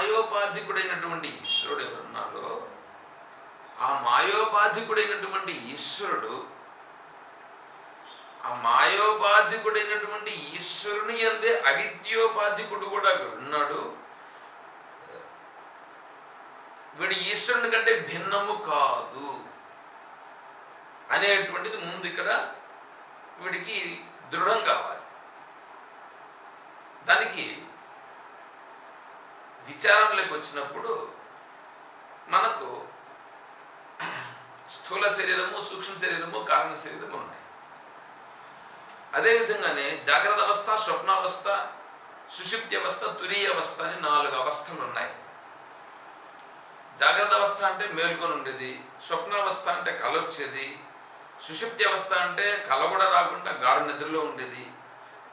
మాయోపాధికుడైనటువంటి ఈశ్వరుడు ఎవరున్నాడో ఆ మాయోపాధికుడైనటువంటి ఈశ్వరుడు ఆ మాయోపాధికుడైనటువంటి ఈశ్వరుని అందే అవిద్యోపాధికుడు కూడా ఉన్నాడు. వీడు ఈశ్వరుని కంటే భిన్నము కాదు అనేటువంటిది ముందు ఇక్కడ వీడికి దృఢం కావాలి. దానికి విచారంలోకి వచ్చినప్పుడు మనకు స్థూల శరీరము సూక్ష్మ శరీరము కారణ శరీరము ఉన్నాయి అదేవిధంగానే జాగ్రత్త అవస్థ స్వప్నావస్థ సుషుప్తి అవస్థ తురీయ అవస్థ అని నాలుగు అవస్థలు ఉన్నాయి. జాగ్రత్త అవస్థ అంటే మేల్కొని ఉండేది స్వప్నావస్థ అంటే కల వచ్చేది సుషుప్తి అవస్థ అంటే కల కూడా రాకుండా గాఢ నిద్రలో ఉండేది.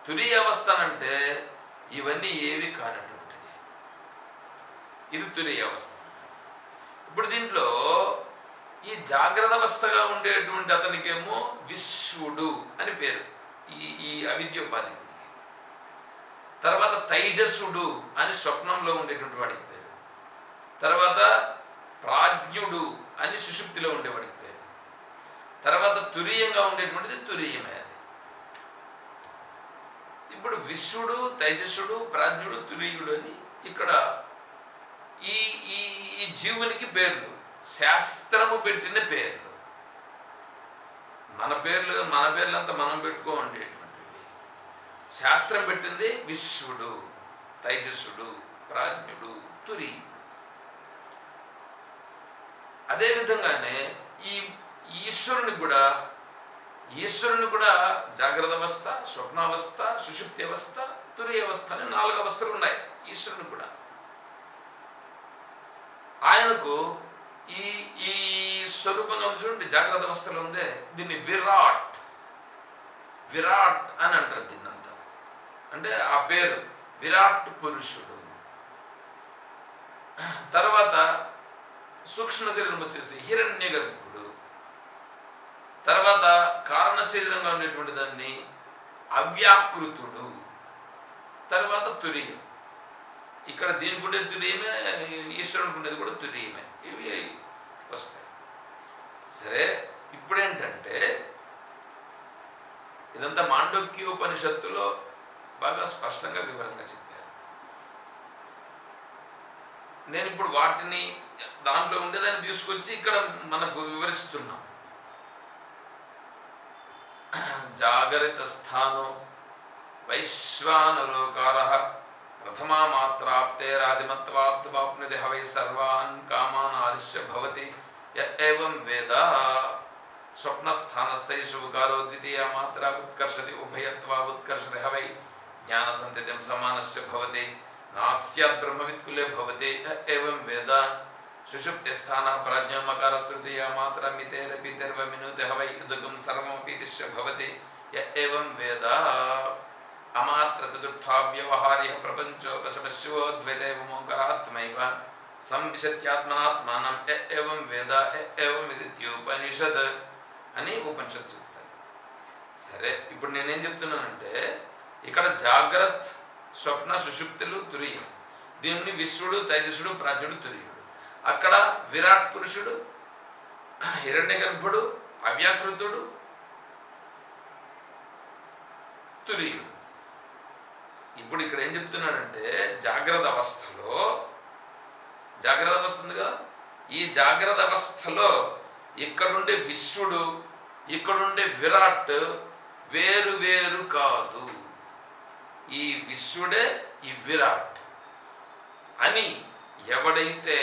తురీయ అవస్థ అంటే ఇవన్నీ ఏవి కారణం ఇది తురీయ అవస్థ. ఇప్పుడు దీంట్లో ఈ జాగ్రత్త అవస్థగా ఉండేటువంటి అతనికేమో విశ్వడు అని పేరు. ఈ ఈ అవిద్యోపాధికుడికి తర్వాత తైజసుడు అని స్వప్నంలో ఉండేటువంటి వాడికి పేరు. తర్వాత ప్రాజ్ఞుడు అని సుషుప్తిలో ఉండేవాడికి పేరు. తర్వాత తురీయంగా ఉండేటువంటిది తురీయమే అది. ఇప్పుడు విశ్వడు తైజసుడు ప్రాజ్ఞుడు తురీయుడు అని ఇక్కడ ఈ ఈ ఈ జీవునికి పేర్లు. శాస్త్రము పెట్టిన పేర్లు. మన పేర్లు మన పేర్లంతా మనం పెట్టుకోండేటువంటివి శాస్త్రం పెట్టింది విశ్వడు తైజస్సుడు ప్రాజ్ఞుడు తురీయుడు. అదేవిధంగానే ఈ ఈశ్వరుని కూడా ఈశ్వరుని కూడా జాగ్రత్త అవస్థ స్వప్నావస్థ సుషుప్తి అవస్థ తురి అవస్థ అని నాలుగు అవస్థలు ఉన్నాయి. ఈశ్వరుని కూడా. ఆయనకు ఈ ఈ స్వరూపంలో చూడండి జాగ్రత్త అవస్థలో ఉందే దీన్ని విరాట్. విరాట్ అని అంటారు దీన్ని అంతా. అంటే ఆ పేరు విరాట్ పురుషుడు. తర్వాత సూక్ష్మ శరీరం వచ్చేసి హిరణ్య గర్భుడు తర్వాత కారణ శరీరంగా ఉండేటువంటి దాన్ని అవ్యాకృతుడు. తర్వాత తురియం. ఇక్కడ దీనికి ఉండేది తురియమే ఈశ్వరునికి ఉండేది కూడా తురియమే ఇవి వస్తాయి. సరే ఇప్పుడేంటంటే ఇదంతా మాండక్యోపనిషత్తులో బాగా స్పష్టంగా వివరంగా చెప్పారు. నేను ఇప్పుడు వాటిని దాంట్లో ఉండేదాన్ని తీసుకొచ్చి ఇక్కడ మనకు వివరిస్తున్నాం. జాగరిత స్థానం వైశ్వానలోకార ప్రథమా మాత్రాప్తేరాదిమత్వాప్తువాప్నుది హవై సర్వాన్ కామాన్ ఆదిశ్య భవతి య ఏవం వేద స్వప్నస్థానస్థైషు ఉకారో ద్వితీయ మాత్ర ఉత్కర్షతి ఉభయత్వా ఉత్కర్షతి హవై జ్ఞానసంతితం సమానస్య భవతి నాస్యాత్ బ్రహ్మవిత్కులే భవతి య ఏవం వేద సుషుప్తిస్థాన ప్రాజ్ఞమకారస్తృతీయ మాత్ర మితేరపితర్వమినుతి హవై ఉదకం సర్వమపీతిశ్య భవతి య ఏవం వేద అమాత్ర చతుర్థా వ్యవహార్య ప్రపంచోపశపశ్యోద్వైతైవమోకరాత్మైవ సంవిశత్యాత్మనాత్మానం య ఏవం వేద య ఏవం ఇదిత్యోపనిషద్ అని ఉపనిషత్ చెప్తాయి సరే ఇప్పుడు నేనేం చెప్తున్నానంటే ఇక్కడ జాగ్రత్త స్వప్న సుషుప్తులు తురియం దీనిని విశ్వడు తైజసుడు ప్రాజ్ఞుడు తురియుడు. అక్కడ విరాట్ పురుషుడు హిరణ్య గర్భుడు అవ్యాకృతుడు తురియుడు ఇప్పుడు ఇక్కడ ఏం చెప్తున్నాడంటే జాగ్రత్త అవస్థలో జాగ్రత్త అవస్థ ఉంది కదా? ఈ జాగ్రత్త అవస్థలో ఇక్కడుండే విశ్వడు ఇక్కడుండే విరాట్ వేరు వేరు కాదు. ఈ విశ్వడే ఈ విరాట్ అని ఎవడైతే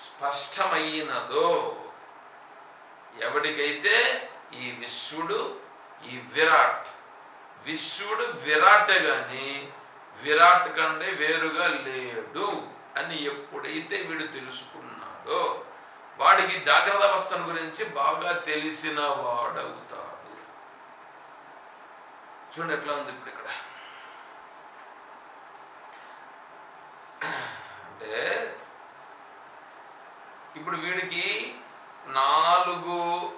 స్పష్టమైనదో ఎవడికైతే ఈ విశ్వడు ఈ విరాట్ విశ్వడు విరాటే కానీ విరాట్ కంటే వేరుగా లేడు అని ఎప్పుడైతే వీడు తెలుసుకున్నాడో వాడికి జాగ్రత్త అవస్థను గురించి బాగా తెలిసిన వాడవుతాడు. చూడండి ఎట్లా ఉంది ఇప్పుడు ఇక్కడ. అంటే ఇప్పుడు వీడికి నాలుగు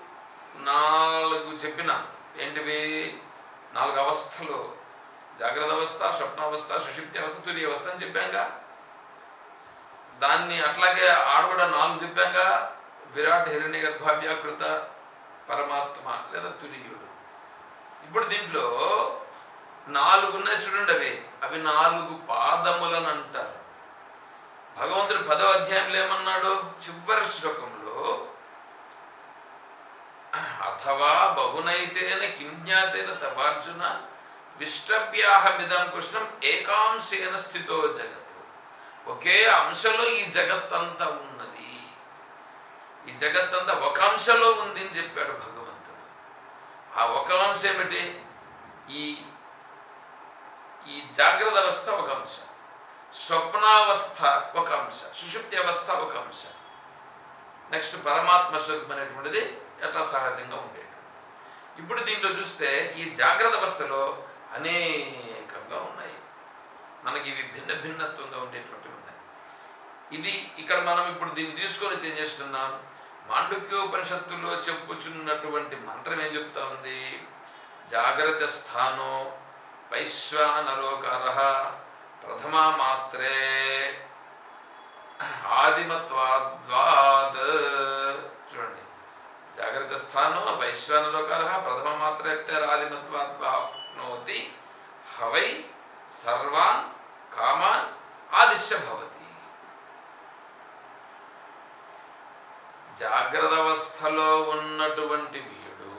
నాలుగు చెప్పిన. ఏంటివి? నాలుగు అవస్థలు జాగ్రత్త అవస్థ స్వప్నావస్థ సుషుప్తి అవస్థ తురి అవస్థ అని చెప్పాంగా. దాన్ని అట్లాగే ఆడ కూడా నాలుగు చెప్పాంగా విరాట్ హిరణ్య గర్భావ్యాకృత పరమాత్మ లేదా తురియుడు ఇప్పుడు దీంట్లో నాలుగు ఉన్నాయి చూడండి అవి. అవి నాలుగు పాదములను అంటారు భగవంతుడు పదవ అధ్యాయంలో ఏమన్నాడు? చివరి శ్లోకంలో అథవా బహునైతేన కిం జ్ఞాతేన తపార్జున విష్టవ్యాహమిదం కృష్ణం ఏకాంశేన స్థితో జగత్. ఒకే అంశలో ఈ జగత్తంతా ఉన్నది. ఈ జగత్తంతా ఒక అంశలో ఉంది అని చెప్పాడు భగవంతుడు. ఆ ఒక అంశం ఏమిటి? ఈ ఈ జాగ్రత్త అవస్థ ఒక అంశం. స్వప్నావస్థ ఒక అంశం. సుషుప్తి అవస్థ ఒక అంశం. నెక్స్ట్ పరమాత్మ స్వరూపం అనేటువంటిది ఎట్లా సహజంగా ఉండేది. ఇప్పుడు దీంట్లో చూస్తే ఈ జాగ్రత్త అవస్థలో అనేకంగా ఉన్నాయి. మనకి ఇవి భిన్న భిన్నత్వంగా ఉండేటువంటివి ఉన్నాయి. ఇది ఇక్కడ మనం ఇప్పుడు దీన్ని తీసుకొని చేంజ్ ఏం చేస్తున్నాం? మాండుక్యోపనిషత్తులో చెప్పుచున్నటువంటి మంత్రం ఏం చెప్తా ఉంది? జాగ్రత్త స్థానో వైశ్వానరోకర ప్రథమ మాత్రే ఆదిమత్వాద్వాద్. చూడండి. జాగ్రత్త స్థానం వైశ్వానలోకాల ప్రథమ మాత్రేప్తరాదిమత్వాద్వాప్నోతి హవై సర్వాన్ కామాన్ ఆదిశ్య భవతి జాగ్రత్త అవస్థలో ఉన్నటువంటి వీడు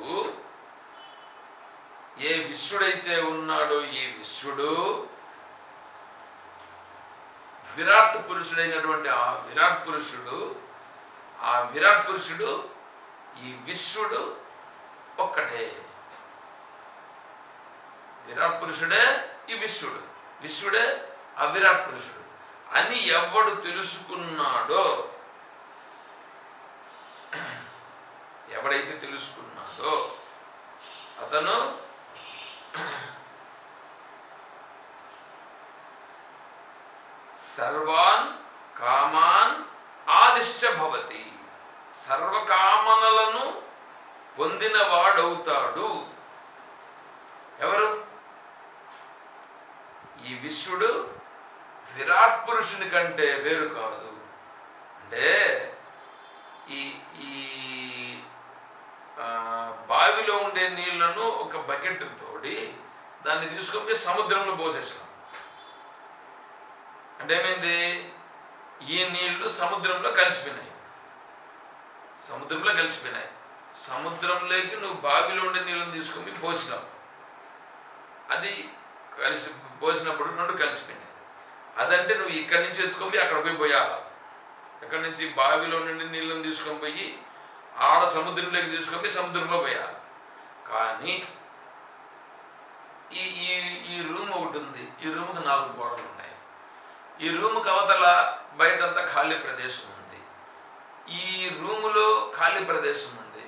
ఏ విశ్వడైతే ఉన్నాడో ఈ విశ్వడు విరాట్ పురుషుడైనటువంటి ఆ విరాట్ పురుషుడు ఆ విరాట్ పురుషుడు ఈ విశ్వడు ఒక్కటే విరాట్ పురుషుడే ఈ విశ్వడు. విశ్వడే ఆ విరాట్ పురుషుడు. అని ఎవడు తెలుసుకున్నాడో ఎవడైతే తెలుసుకున్నాడో అతను సర్వాన్ కామాన్ ఆదిశ్చభవతి సర్వకామనలను పొందిన వాడవుతాడు ఎవరు? ఈ విశ్వడు విరాట్ పురుషుని కంటే వేరు కాదు. అంటే ఈ ఈ బావిలో ఉండే నీళ్ళను ఒక బకెట్ తోడి దాన్ని తీసుకొని సముద్రంలో పోసేసాం అంటే ఏమైంది? ఈ నీళ్ళు సముద్రంలో కలిసిపోయినాయి. సముద్రంలో కలిసిపోయినాయి. సముద్రంలోకి నువ్వు బావిలో ఉండే నీళ్ళని తీసుకొని పోసినావు. అది కలిసి పోసినప్పుడు రెండు కలిసిపోయినాయి. అదంటే నువ్వు ఇక్కడి నుంచి ఎత్తుకొని అక్కడ పోయి పోయాలా. అక్కడి నుంచి? బావిలో నుండి నీళ్ళని తీసుకొని పోయి ఆడ సముద్రంలోకి తీసుకొని సముద్రంలో పోయాలి. కానీ ఈ ఈ ఈ రూమ్ ఒకటి ఉంది. ఈ రూమ్కి నాలుగు గోడలు ఉన్నాయి. ఈ రూమ్ అవతల బయటంతా ఖాళీ ప్రదేశం ఉంది. ఈ రూములో ఖాళీ ప్రదేశం ఉంది.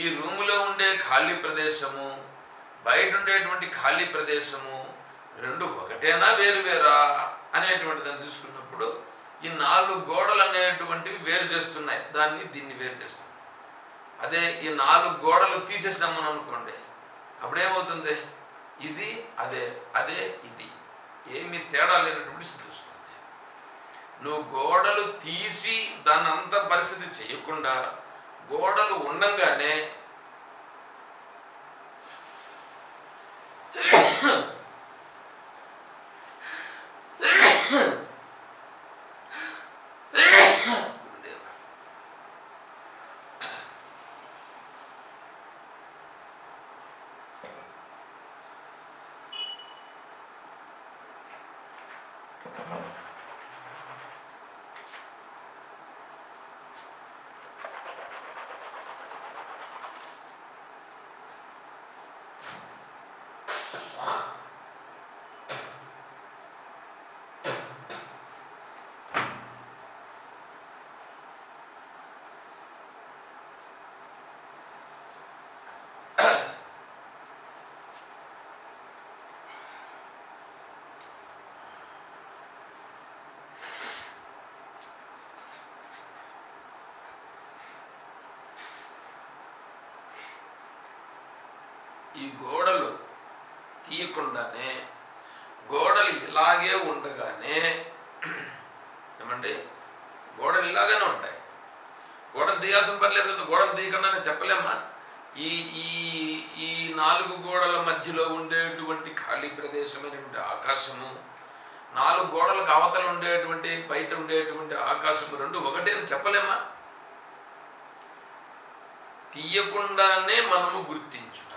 ఈ రూములో ఉండే ఖాళీ ప్రదేశము బయట ఉండేటువంటి ఖాళీ ప్రదేశము రెండు ఒకటేనా వేరు వేరా అనేటువంటి దాన్ని తీసుకున్నప్పుడు ఈ నాలుగు గోడలు అనేటువంటివి వేరు చేస్తున్నాయి. దాన్ని దీన్ని వేరు చేస్తున్నాయి. అదే ఈ నాలుగు గోడలు తీసేసినామని అనుకోండి అప్పుడేమవుతుంది? ఇది అదే అదే ఇది. ఏమీ తేడా లేనటువంటి స్థితి నువ్వు గోడలు తీసి దాన్ని అంత పరిస్థితి చేయకుండా గోడలు ఉండంగానే గురుదేవా. ఈ గోడలు తీయకుండానే గోడలు ఇలాగే ఉండగానే ఏమండి? అసలు తీయాల్సిన పని లేదు కదా గోడలు తీయకుండానే చెప్పలేమా? ఈ ఈ ఈ నాలుగు గోడల మధ్యలో ఉండేటువంటి ఖాళీ ప్రదేశమైనటువంటి ఆకాశము నాలుగు గోడలకు అవతల ఉండేటువంటి బయట ఉండేటువంటి ఆకాశము రెండు ఒకటే అని చెప్పలేమా? తీయకుండానే మనము గుర్తించుట.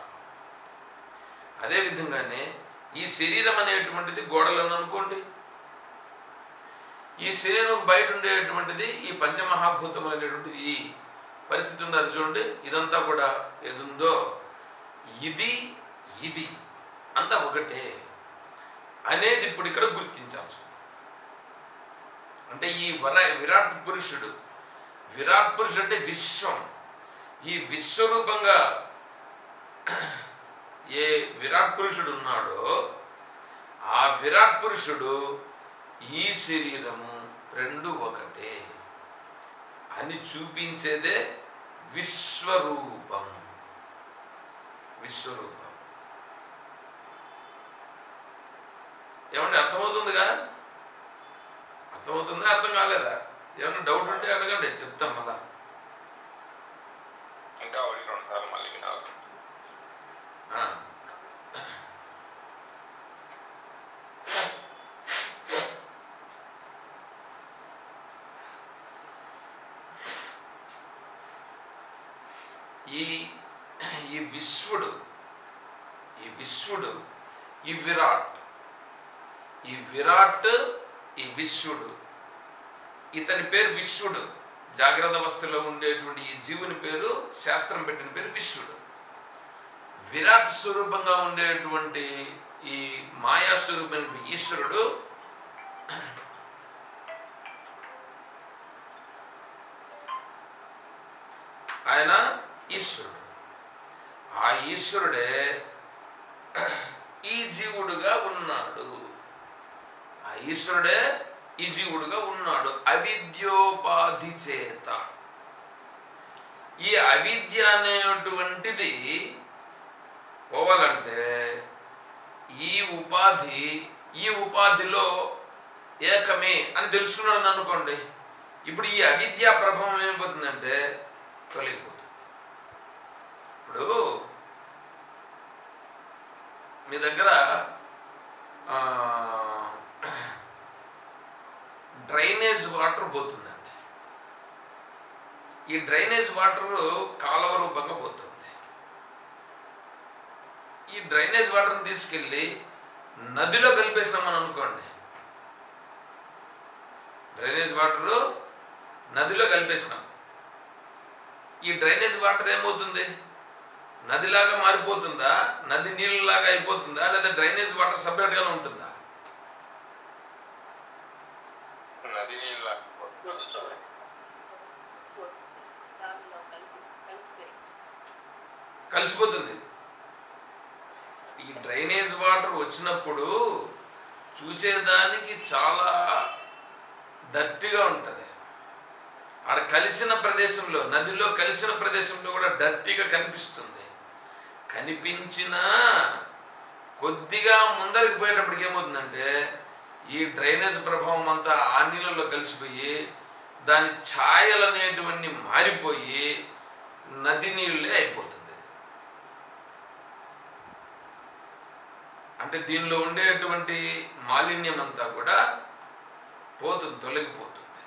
అదే విధంగానే ఈ శరీరం అనేటువంటిది గోడలను అనుకోండి. ఈ శరీరం బయట ఉండేటువంటిది ఈ పంచమహాభూతములు అనేటువంటిది ఈ పరిస్థితి ఉండదు చూడండి. ఇదంతా కూడా ఏదుందో? ఇది ఇది అంతా ఒకటే అనేది ఇప్పుడు ఇక్కడ గుర్తించాల్సి అంటే ఈ వర విరాట్ పురుషుడు విరాట్ పురుషుడు అంటే విశ్వం. ఈ విశ్వరూపంగా ఏ విరాట్ పురుషుడు ఉన్నాడో ఆ విరాట్ పురుషుడు ఈ శరీరము రెండు ఒకటే అని చూపించేదే విశ్వరూపం. విశ్వరూపం. ఏమండి అర్థమవుతుందిగా? అర్థమవుతుందా? అర్థం కాలేదా? ఏమన్నా డౌట్ ఉంటే అడగండి చెప్తాం మళ్ళా ఇంకా ఒకటి రెండు సార్లు మళ్ళీ వినాల్సి ఉంటుంది. ఆ. ఈ ఈ విశ్వడు ఈ విశ్వడు ఈ విరాట్ ఈ విరాట్ ఈ విశ్వడు. ఇతని పేరు విశ్వడు. జాగ్రత్త అవస్థలో ఉండేటువంటి ఈ జీవుని పేరు శాస్త్రం పెట్టిన పేరు విశ్వడు. విరాట్ స్వరూపంగా ఉండేటువంటి ఈ మాయా స్వరూపమైన ఈశ్వరుడు ఆయన ఈశ్వరుడు. ఆ ఈశ్వరుడే ఈ జీవుడుగా ఉన్నాడు. ఆ ఈశ్వరుడే ఈ జీవుడుగా ఉన్నాడు. అవిద్యోపాధి చేత. ఈ అవిద్య అనేటువంటిది పోవాలంటే ఈ ఉపాధి ఈ ఉపాధిలో ఏకమే అని తెలుసుకున్నాను అనుకోండి. ఇప్పుడు ఈ అవిద్యా ప్రభావం ఏమైపోతుందంటే తొలగిపోతుంది. ఇప్పుడు మీ దగ్గర డ్రైనేజ్ వాటర్ పోతుందండి. ఈ డ్రైనేజ్ వాటర్ కాలువ రూపంగా పోతుంది. ఈ డ్రైనేజ్ వాటర్ని తీసుకెళ్ళి నదిలో కలిపేసినామని అనుకోండి. డ్రైనేజ్ వాటర్ నదిలో కలిపేసినాం. ఈ డ్రైనేజ్ వాటర్ ఏమవుతుంది? నదిలాగా మారిపోతుందా? నది నీళ్ళలాగా అయిపోతుందా? లేదా డ్రైనేజ్ వాటర్ సపరేట్గానే ఉంటుందా? కలిసిపోతుంది. ఈ డ్రైనేజ్ వాటర్ వచ్చినప్పుడు చూసేదానికి చాలా డర్టీగా ఉంటుంది. ఆడ కలిసిన ప్రదేశంలో నదిలో కలిసిన ప్రదేశంలో కూడా డర్టీగా కనిపిస్తుంది. కనిపించినా కొద్దిగా ముందరికి పోయేటప్పటికి ఏమవుతుందంటే ఈ డ్రైనేజ్ ప్రభావం అంతా ఆ నీళ్ళలో కలిసిపోయి దాని ఛాయలు అనేటువంటి మారిపోయి నది నీళ్ళే అయిపోతుంది. అంటే దీనిలో ఉండేటువంటి మాలిన్యం అంతా కూడా పోతుంది తొలగిపోతుంది.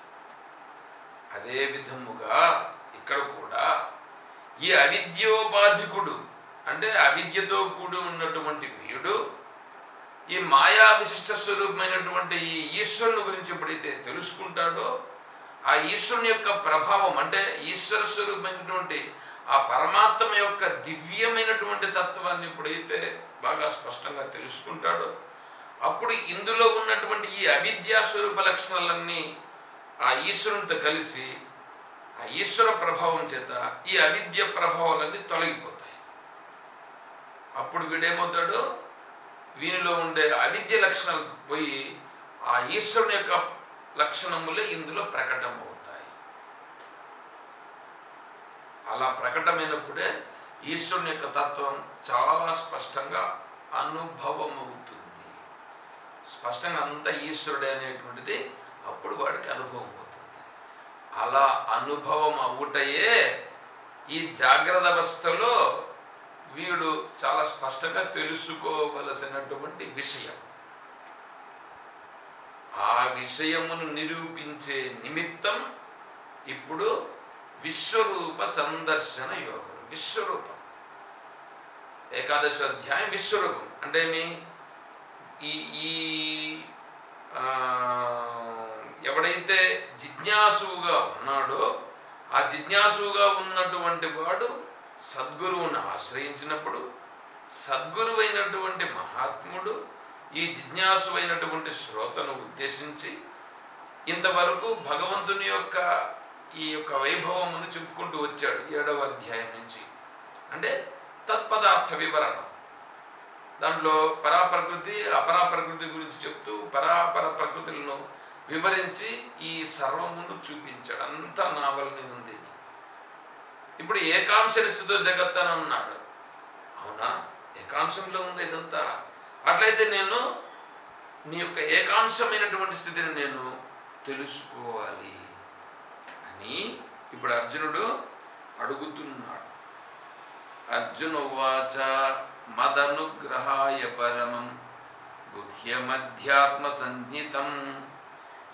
అదే విధముగా ఇక్కడ కూడా ఈ అవిద్యోపాధికుడు అంటే అవిద్యతో కూడి ఉన్నటువంటి వీడు ఈ మాయా విశిష్ట స్వరూపమైనటువంటి ఈ ఈశ్వరుని గురించి ఎప్పుడైతే తెలుసుకుంటాడో ఆ ఈశ్వరుని యొక్క ప్రభావం అంటే ఈశ్వర స్వరూపమైనటువంటి ఆ పరమాత్మ యొక్క దివ్యమైనటువంటి తత్వాన్ని ఎప్పుడైతే బాగా స్పష్టంగా తెలుసుకుంటాడో అప్పుడు ఇందులో ఉన్నటువంటి ఈ అవిద్యా స్వరూప లక్షణాలన్నీ ఆ ఈశ్వరునితో కలిసి ఆ ఈశ్వర ప్రభావం చేత ఈ అవిద్య ప్రభావాలన్నీ తొలగిపోతాయి. అప్పుడు వీడేమవుతాడు? వీనిలో ఉండే అవిద్య లక్షణాలు పోయి ఆ ఈశ్వరుని యొక్క లక్షణములే ఇందులో ప్రకటమవుతాయి. అలా ప్రకటమైనప్పుడే ఈశ్వరుని యొక్క తత్వం చాలా స్పష్టంగా అనుభవం అవుతుంది స్పష్టంగా అంత ఈశ్వరుడే అనేటువంటిది అప్పుడు వాడికి అనుభవం అవుతుంది. అలా అనుభవం అవుటయే ఈ జాగ్రత్త అవస్థలో వీడు చాలా స్పష్టంగా తెలుసుకోవలసినటువంటి విషయం. ఆ విషయమును నిరూపించే నిమిత్తం ఇప్పుడు విశ్వరూప సందర్శన యోగం విశ్వరూపం. ఏకాదశి అధ్యాయం విశ్వరూపం. అంటే మీ ఈ ఈ ఎవడైతే జిజ్ఞాసుగా ఉన్నాడో ఆ జిజ్ఞాసుగా ఉన్నటువంటి వాడు సద్గురువును ఆశ్రయించినప్పుడు సద్గురువైనటువంటి మహాత్ముడు ఈ జిజ్ఞాసు అయినటువంటి శ్రోతను ఉద్దేశించి ఇంతవరకు భగవంతుని యొక్క ఈ యొక్క వైభవమును చెప్పుకుంటూ వచ్చాడు ఏడవ అధ్యాయం నుంచి. అంటే తత్పదార్థ వివరణ. దాంట్లో పరాప్రకృతి అపరాప్రకృతి గురించి చెప్తూ పరాపర ప్రకృతులను వివరించి ఈ సర్వమును చూపించాడు. అంతా నావల్ని ఉంది. ఇప్పుడు ఏకాంశ స్థితితో జగత్ అని అన్నాడు అవునా? ఏకాంశంలో ఉంది ఇదంతా. అట్లయితే నేను నీ యొక్క ఏకాంశమైనటువంటి స్థితిని నేను తెలుసుకోవాలి అని ఇప్పుడు అర్జునుడు అడుగుతున్నాడు. అర్జున వాచ మదనుగ్రహాయ పరమం గుహ్యమధ్యాత్మ సంహితం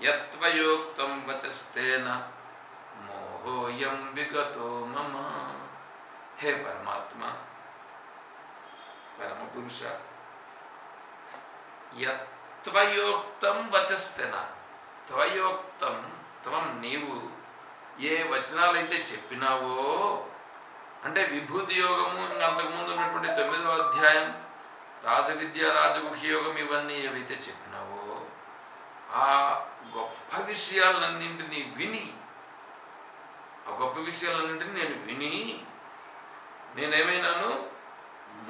యత్వయోక్తం వచస్తేన మోహోయం విగతో మమ. హే పరమాత్మ. పరమపురుష. యత్వయోక్తం వచస్తేన. త్వయోక్తం త్వం నీవు ఏ వచనాలైతే చెప్పినావో. అంటే విభూతి యోగము ఇంకా అంతకుముందు ఉన్నటువంటి తొమ్మిదవ అధ్యాయం రాజవిద్య రాజముఖి యోగం ఇవన్నీ ఏవైతే చెప్పినావో ఆ గొప్ప విషయాలన్నింటినీ విని ఆ గొప్ప విషయాలన్నింటినీ నేను విని నేనేమైనాను?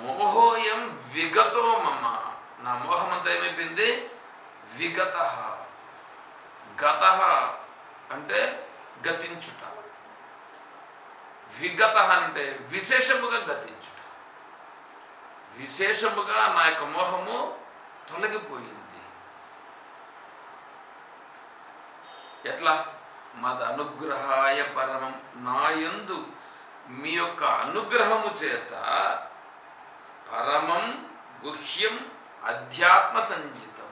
మోహోయం విగతో మమ్మ నా మోహం అంతా ఏమైపోయింది? విగత. గత అంటే గతించుట. విగత అంటే విశేషముగా గతించుట. విశేషముగా నా యొక్క మోహము తొలగిపోయింది. ఎట్లా? మదనుగ్రహాయ పరమం నాయందు మీ యొక్క అనుగ్రహము చేత పరమం గుహ్యం అధ్యాత్మ సంగీతం.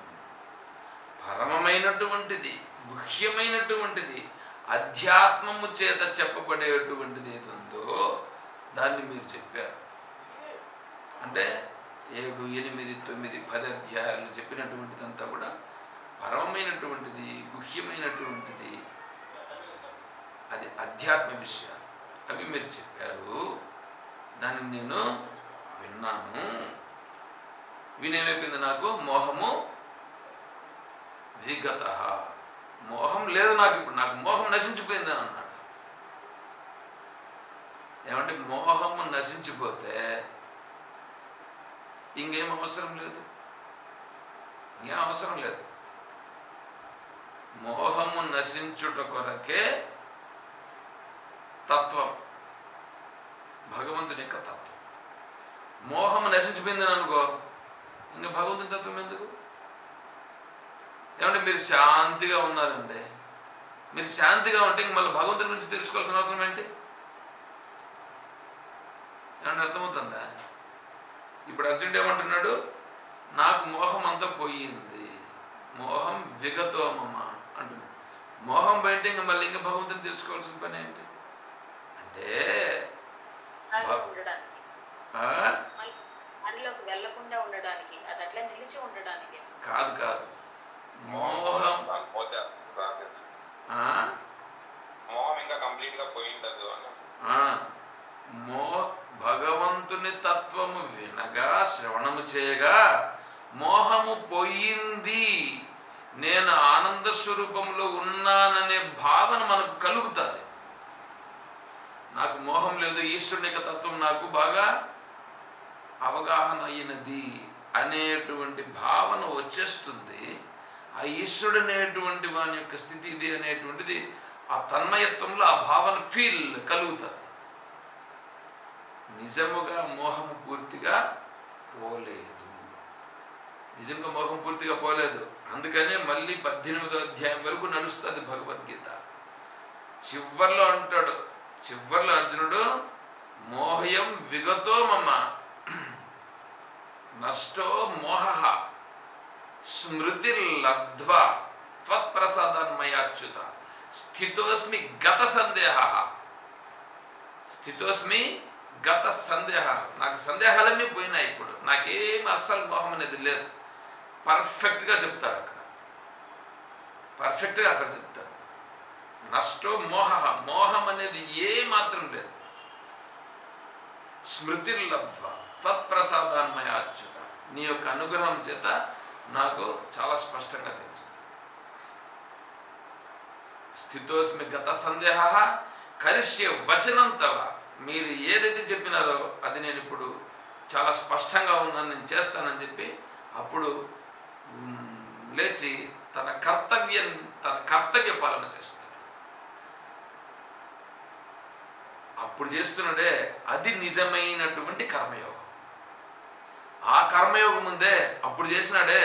పరమమైనటువంటిది గుహ్యమైనటువంటిది అధ్యాత్మము చేత చెప్పబడేటువంటిది ఏది ఉందో దాన్ని మీరు చెప్పారు. అంటే ఏడు ఎనిమిది తొమ్మిది పది అధ్యాయాలు చెప్పినటువంటిదంతా కూడా పరమమైనటువంటిది గుహ్యమైనటువంటిది అది అధ్యాత్మ విషయాలు అవి మీరు చెప్పారు. దాన్ని నేను విన్నాను. వినేమైపోయింది నాకు? మోహము విగత. మోహం లేదు నాకు ఇప్పుడు. నాకు మోహం నశించిపోయింది అని అన్నాడు. ఏమంటే మోహము నశించిపోతే ఇంకేం అవసరం లేదు? ఇంకేం అవసరం లేదు. మోహము నశించుట కొరకే తత్వం. భగవంతుని యొక్క తత్వం. మోహం నశించిపోయిందని అనుకో ఇంకా భగవంతుని తత్వం ఎందుకు? ఏమంటే మీరు శాంతిగా ఉన్నారండి మీరు శాంతిగా ఉంటే ఇంక మళ్ళీ భగవంతుని గురించి తెలుసుకోవాల్సిన అవసరం ఏంటి? ఏమన్నా అర్థమవుతుందా? ఇప్పుడు అర్జునుడు ఏమంటున్నాడు? నాకు మోహం అంతా పోయింది. మోహం విగతోమమ అంటున్నాడు. మోహం బయట ఇంకా మళ్ళీ ఇంకా భగవంతుని తెలుసుకోవాల్సిన పని ఏంటి? అంటే కాదు కాదు. మోహం. దాని పోతే రాలేదు. ఆ, మోహం ఇంకా కంప్లీట్గా పోయి ఉండదు అని ఆ, మో భగవంతుని తత్వము వినగా శ్రవణము చేయగా మోహము పోయింది. నేను ఆనంద స్వరూపంలో ఉన్నాననే భావన మనకు కలుగుతుంది. నాకు మోహం లేదు ఈశ్వరుని యొక్క తత్వం నాకు బాగా అవగాహన అయినది అనేటువంటి భావన వచ్చేస్తుంది. ఆ ఈశ్వరుడు అనేటువంటి వాని యొక్క స్థితి ఇది అనేటువంటిది ఆ తన్మయత్వంలో ఆ భావన ఫీల్ కలుగుతుంది. నిజముగా మోహము పూర్తిగా పోలేదు. నిజంగా మోహం పూర్తిగా పోలేదు. అందుకనే మళ్ళీ పద్దెనిమిదో అధ్యాయం వరకు నడుస్తుంది భగవద్గీత. చివర్లో అంటాడు చివరిలో అర్జునుడు మోహయం విగతో మమ నష్టో మోహ స్మృతి లబ్ధ్వా త్వత్ప్రసాదాన్మయాచ్యుత. స్థితోస్మి గత సందేహ స్థితోస్మి గత సందేహ నాకు సందేహాలన్నీ పోయినాయి ఇప్పుడు. నాకేం అస్సలు మోహం అనేది లేదు. పర్ఫెక్ట్గా చెప్తాడు అక్కడ. పర్ఫెక్ట్గా అక్కడ చెప్తాడు. నష్టో మోహ. మోహం అనేది ఏ మాత్రం లేదు. స్మృతి లబ్ధ్వ. అచ్యుత నీ యొక్క అనుగ్రహం చేత నాకు చాలా స్పష్టంగా తెలుస్తుంది. స్థితోస్మి గత సందేహ. కరిష్య వచనం తవ. మీరు ఏదైతే చెప్పినారో అది నేను ఇప్పుడు చాలా స్పష్టంగా ఉన్నాను నేను చేస్తానని చెప్పి అప్పుడు లేచి తన కర్తవ్యం తన కర్తవ్య పాలన చేస్తాను. అప్పుడు చేస్తున్నాడే అది నిజమైనటువంటి కర్మయోగం. ఆ కర్మయోగం ముందే అప్పుడు చేసినాడే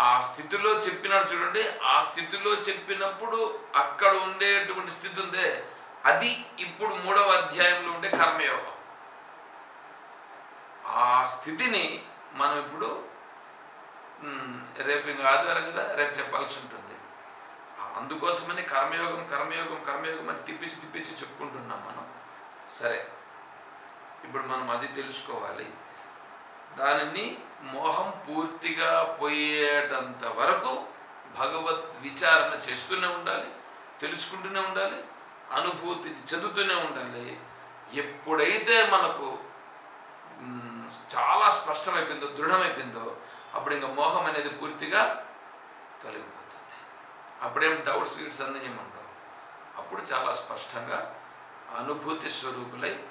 ఆ స్థితిలో చెప్పినాడు చూడండి ఆ స్థితిలో చెప్పినప్పుడు అక్కడ ఉండేటువంటి స్థితి ఉందే అది ఇప్పుడు మూడవ అధ్యాయంలో ఉండే కర్మయోగం. ఆ స్థితిని మనం ఇప్పుడు రేపు ఇంకా ఆదివారం కదా రేపు చెప్పాల్సి ఉంటుంది. అందుకోసమని కర్మయోగం కర్మయోగం కర్మయోగం అని తిప్పించి తిప్పించి చెప్పుకుంటున్నాం మనం. సరే. ఇప్పుడు మనం అది తెలుసుకోవాలి. దానిని మోహం పూర్తిగా పోయేటంత వరకు భగవద్ విచారణ చేస్తూనే ఉండాలి తెలుసుకుంటూనే ఉండాలి అనుభూతిని చెందుతూనే ఉండాలి. ఎప్పుడైతే మనకు చాలా స్పష్టమైపోయిందో దృఢమైపోయిందో అప్పుడు ఇంకా మోహం అనేది పూర్తిగా కలిగిపోతుంది అప్పుడేం డౌట్స్ గిట్స్ అన్నీ ఉండవు. అప్పుడు చాలా స్పష్టంగా అనుభూతి స్వరూపులై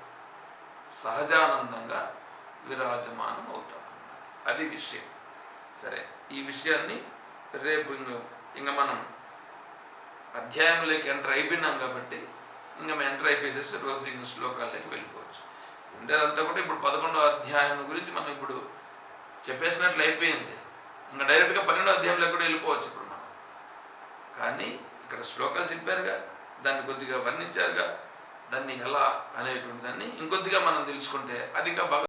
సహజానందంగా విరాజమానం అవుతాం. అది విషయం. సరే ఈ విషయాన్ని రేపు ఇంకా మనం అధ్యాయంలోకి ఎంటర్ అయిపోయినాం కాబట్టి ఇంకా మేము ఎంటర్ అయిపోయేసేసి రోజు ఇంకా శ్లోకాల్లోకి వెళ్ళిపోవచ్చు. ఉండేదంతా కూడా ఇప్పుడు పదకొండవ అధ్యాయం గురించి మనం ఇప్పుడు చెప్పేసినట్లు అయిపోయింది. ఇంకా డైరెక్ట్గా పన్నెండో అధ్యాయంలో కూడా వెళ్ళిపోవచ్చు ఇప్పుడు కానీ ఇక్కడ శ్లోకాలు చెప్పారుగా దాన్ని కొద్దిగా వర్ణించారుగా దాన్ని ఎలా అనేటువంటి దాన్ని ఇంకొద్దిగా మనం తెలుసుకుంటే అది ఇంకా బాగా